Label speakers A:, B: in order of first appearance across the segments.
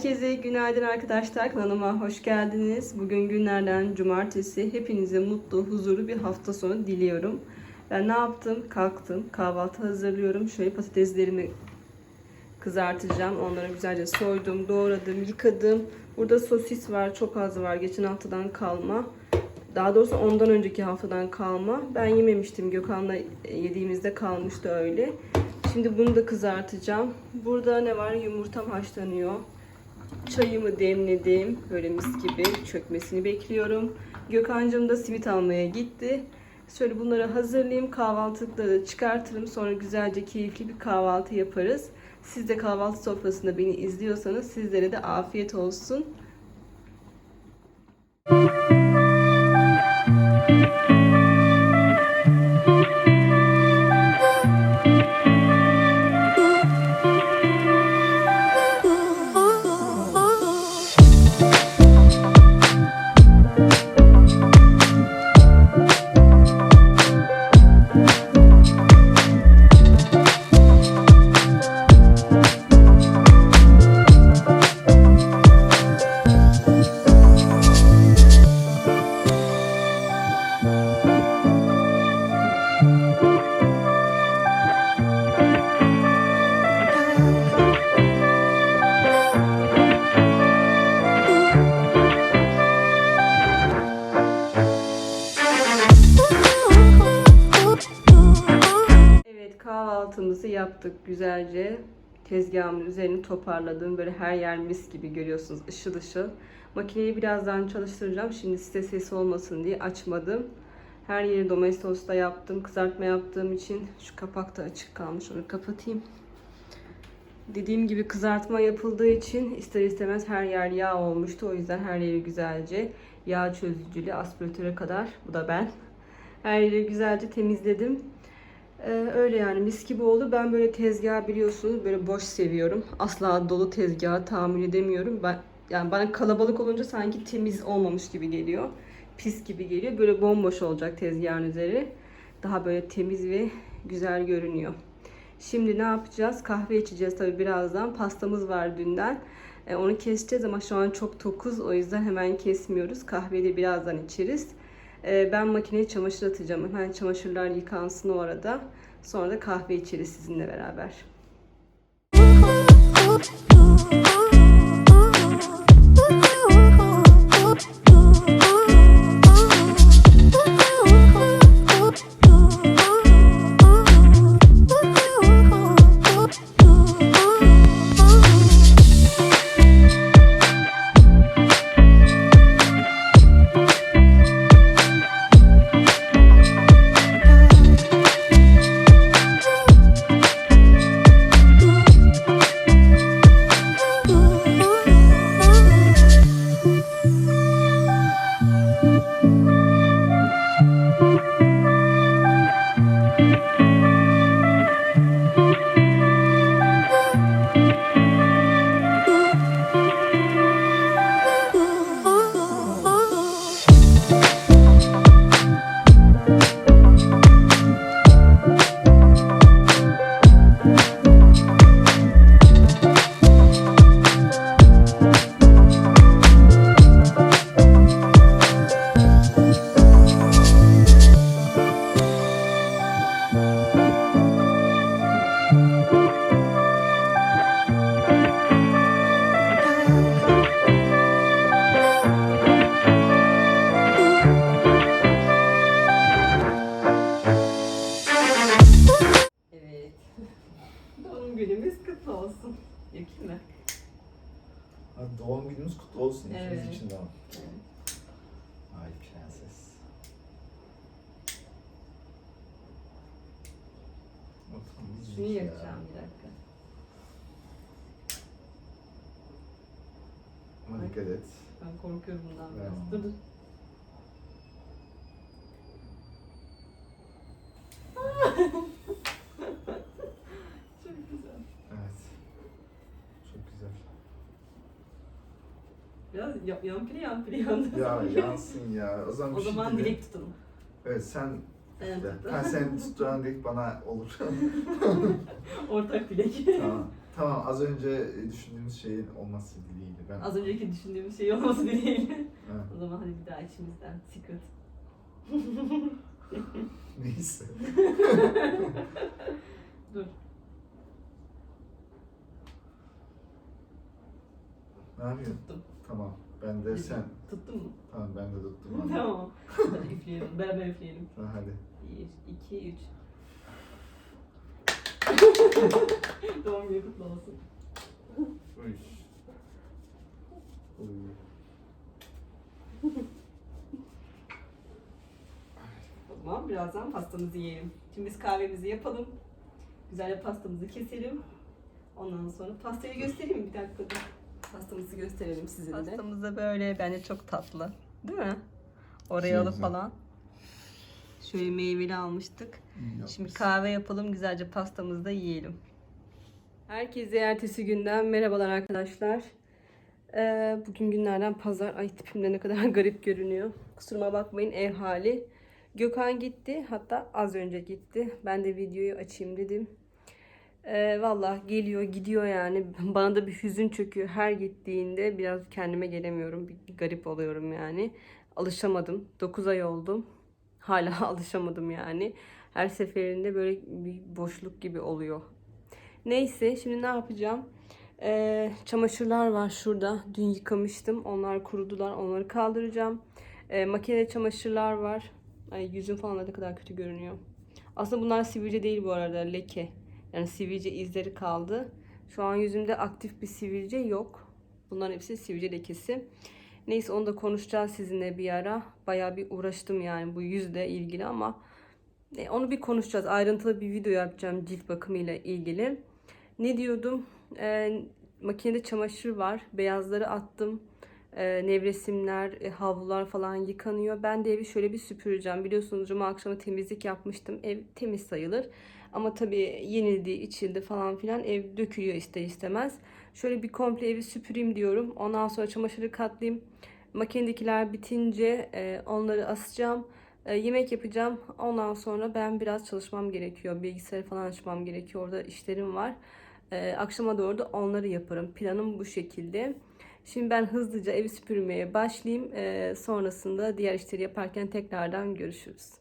A: Herkese günaydın arkadaşlar. Kanalıma hoş geldiniz. Bugün günlerden cumartesi. Hepinize mutlu, huzurlu bir hafta sonu diliyorum. Ben ne yaptım? Kalktım. Kahvaltı hazırlıyorum. Şöyle patateslerimi kızartacağım. Onları güzelce soydum, doğradım, yıkadım. Burada sosis var. Çok az var. Geçen haftadan kalma. Daha doğrusu ondan önceki haftadan kalma. Ben yememiştim. Gökhan'la yediğimizde kalmıştı öyle. Şimdi bunu da kızartacağım. Burada ne var? Yumurtam haşlanıyor. Çayımı demledim. Böyle mis gibi çökmesini bekliyorum. Gökhan'cığım da simit almaya gitti. Şöyle bunları hazırlayayım. Kahvaltılıkları çıkartırım. Sonra güzelce keyifli bir kahvaltı yaparız. Siz de kahvaltı sofrasında beni izliyorsanız sizlere de afiyet olsun. Evet güzelce. Tezgahımın üzerini toparladım. Böyle her yer mis gibi görüyorsunuz ışıl ışıl. Makineyi birazdan çalıştıracağım. Şimdi size ses olmasın diye açmadım. Her yeri domestos'ta yaptım. Kızartma yaptığım için şu kapak da açık kalmış. Onu kapatayım. Dediğim gibi kızartma yapıldığı için ister istemez her yer yağ olmuştu. O yüzden her yeri güzelce yağ çözücülü aspiratöre kadar bu da ben. Her yeri güzelce temizledim. Ee, öyle yani mis gibi oldu. Ben böyle tezgah biliyorsunuz böyle boş seviyorum. Asla dolu tezgahı tahammül edemiyorum. Ben yani bana kalabalık olunca sanki temiz olmamış gibi geliyor. Pis gibi geliyor. Böyle bomboş olacak tezgahın üzeri. Daha böyle temiz ve güzel görünüyor. Şimdi ne yapacağız? Kahve içeceğiz tabii birazdan. Pastamız var dünden. Ee, onu keseceğiz ama şu an çok tokuz. O yüzden hemen kesmiyoruz. Kahveyi de birazdan içeriz. Ee, ben makineye çamaşır atacağım. Hemen çamaşırlar yıkansın o arada. Sonra da kahve içeriz sizinle beraber. Evet.
B: için de ama. Ay prenses.
A: Şunu yakacağım bir dakika.
B: Ama dikkat et.
A: Ben korkuyorum bundan biraz. Dur dur. Çok güzel.
B: Evet. Çok güzel.
A: Biraz ya- yampiri yampiri yandı.
B: Ya yansın ya. O zaman
A: O
B: bir şey
A: zaman
B: dile.
A: dilek tutalım.
B: Evet sen
A: Ben
B: de.
A: tuttum.
B: Ben sen tutturan dilek bana olur.
A: Ortak dilek.
B: tamam. Tamam az önce düşündüğümüz şeyin olması dileğiyle. Ben...
A: Az önceki düşündüğümüz şey olması değil.
B: Ha,
A: o zaman hadi bir daha içimizden. Secret.
B: neyse.
A: Dur.
B: Ne yapıyorsun?
A: Tuttum.
B: Tamam. Ben de sen.
A: Tuttun mu?
B: Tamam ben de tuttum. onu.
A: tamam. Hadi üfleyelim. Beraber üfleyelim.
B: Tamam, hadi.
A: 1, 2, 3. Doğum günü kutlu olsun.
B: Uy. Uy.
A: O zaman birazdan pastamızı yiyelim. Şimdi biz kahvemizi yapalım. Güzelce pastamızı keselim. Ondan sonra pastayı göstereyim bir dakika dur. Pastamızı gösterelim size de. Pastamız da böyle bence çok tatlı. Değil mi? Oreo'lu
B: Güzel.
A: falan. Şöyle meyveli almıştık.
B: İyi
A: Şimdi
B: yapmışsın.
A: kahve yapalım, güzelce pastamızı da yiyelim. Herkese ertesi günden merhabalar arkadaşlar. Ee, bugün günlerden pazar. Ay tipimde ne kadar garip görünüyor. Kusuruma bakmayın ev hali. Gökhan gitti. Hatta az önce gitti. Ben de videoyu açayım dedim. Ee, Valla geliyor gidiyor yani. Bana da bir hüzün çöküyor. Her gittiğinde biraz kendime gelemiyorum. Bir garip oluyorum yani. Alışamadım. 9 ay oldum. Hala alışamadım yani. Her seferinde böyle bir boşluk gibi oluyor. Neyse şimdi ne yapacağım? Ee, çamaşırlar var şurada. Dün yıkamıştım. Onlar kurudular. Onları kaldıracağım. Ee, makinede çamaşırlar var. Ay yüzüm falan ne kadar kötü görünüyor. Aslında bunlar sivilce değil bu arada. Leke. Yani sivilce izleri kaldı. Şu an yüzümde aktif bir sivilce yok. Bunların hepsi sivilce lekesi. Neyse onu da konuşacağız sizinle bir ara. Bayağı bir uğraştım yani bu yüzle ilgili ama e, onu bir konuşacağız. Ayrıntılı bir video yapacağım cilt bakımıyla ilgili. Ne diyordum? E, makinede çamaşır var. Beyazları attım. E, nevresimler, e, havlular falan yıkanıyor. Ben de evi şöyle bir süpüreceğim. Biliyorsunuz cuma akşamı temizlik yapmıştım. Ev temiz sayılır. Ama tabii yenildi, içildi falan filan ev dökülüyor ister istemez. Şöyle bir komple evi süpüreyim diyorum. Ondan sonra çamaşırı katlayayım. Makinedekiler bitince e, onları asacağım. E, yemek yapacağım. Ondan sonra ben biraz çalışmam gerekiyor. Bilgisayarı falan açmam gerekiyor. Orada işlerim var. E, akşama doğru da onları yaparım. Planım bu şekilde. Şimdi ben hızlıca evi süpürmeye başlayayım. E, sonrasında diğer işleri yaparken tekrardan görüşürüz.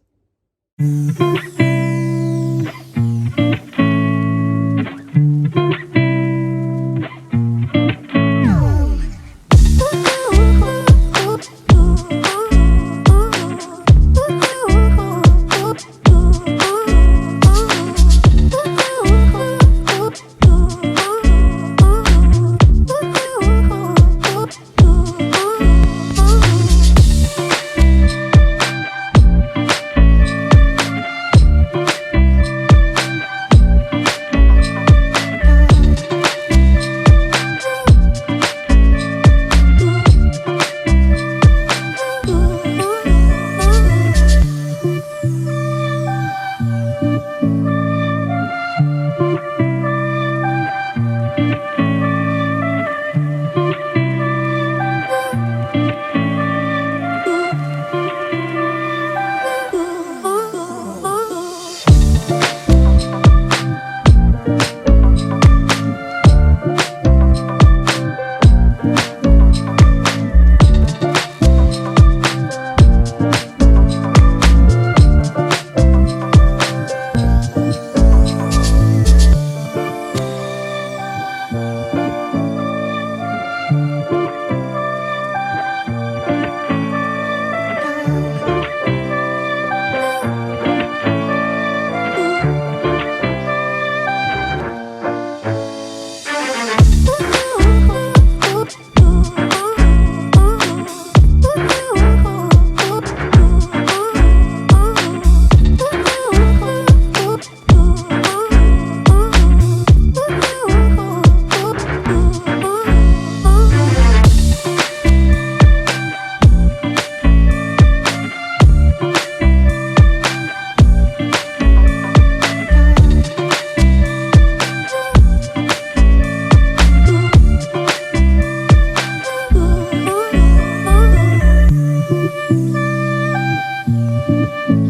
A: thank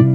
A: you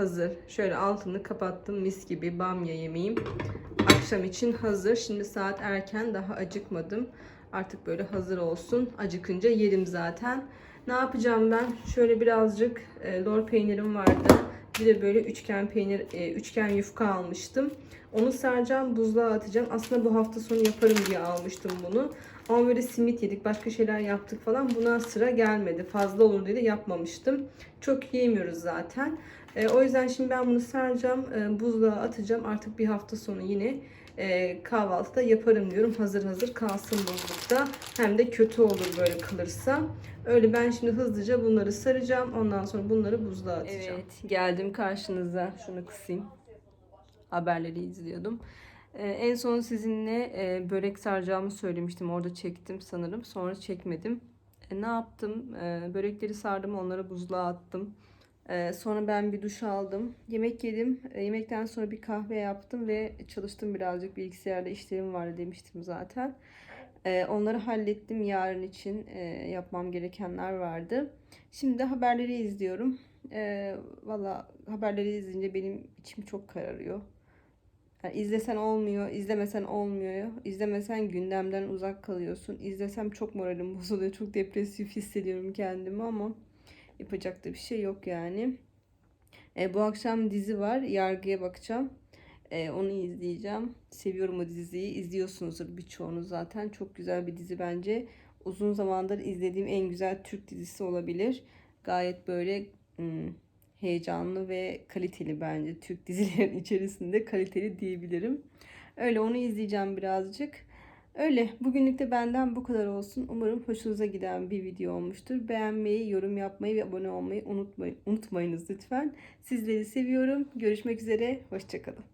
A: hazır. Şöyle altını kapattım mis gibi bamya yemeğim. Akşam için hazır. Şimdi saat erken daha acıkmadım. Artık böyle hazır olsun. Acıkınca yerim zaten. Ne yapacağım ben? Şöyle birazcık e, lor peynirim vardı. Bir de böyle üçgen peynir, e, üçgen yufka almıştım. Onu saracağım, buzluğa atacağım. Aslında bu hafta sonu yaparım diye almıştım bunu. Ama böyle simit yedik, başka şeyler yaptık falan. Buna sıra gelmedi. Fazla olur diye de yapmamıştım. Çok yiyemiyoruz zaten. E, o yüzden şimdi ben bunu saracağım, e, buzluğa atacağım. Artık bir hafta sonu yine e, kahvaltıda yaparım diyorum. Hazır hazır kalsın buzlukta. Hem de kötü olur böyle kalırsa. Öyle ben şimdi hızlıca bunları saracağım. Ondan sonra bunları buzluğa atacağım. Evet, geldim karşınıza. Şunu kısayım. Haberleri izliyordum. Ee, en son sizinle e, börek saracağımı söylemiştim. Orada çektim sanırım. Sonra çekmedim. E, ne yaptım? E, börekleri sardım. Onları buzluğa attım. E, sonra ben bir duş aldım. Yemek yedim. E, yemekten sonra bir kahve yaptım ve çalıştım birazcık. Bilgisayarda işlerim vardı demiştim zaten. E, onları hallettim. Yarın için yapmam gerekenler vardı. Şimdi de haberleri izliyorum. Valla haberleri izleyince benim içim çok kararıyor. Yani izlesen olmuyor, izlemesen olmuyor. İzlemesen gündemden uzak kalıyorsun. İzlesem çok moralim bozuluyor. Çok depresif hissediyorum kendimi ama yapacak da bir şey yok yani. E, bu akşam dizi var. Yargıya bakacağım. E, onu izleyeceğim. Seviyorum o diziyi. İzliyorsunuzdur birçoğunuz zaten. Çok güzel bir dizi bence. Uzun zamandır izlediğim en güzel Türk dizisi olabilir. Gayet böyle hmm, heyecanlı ve kaliteli bence. Türk dizilerin içerisinde kaliteli diyebilirim. Öyle onu izleyeceğim birazcık. Öyle bugünlük de benden bu kadar olsun. Umarım hoşunuza giden bir video olmuştur. Beğenmeyi, yorum yapmayı ve abone olmayı unutmayın, unutmayınız lütfen. Sizleri seviyorum. Görüşmek üzere. Hoşçakalın.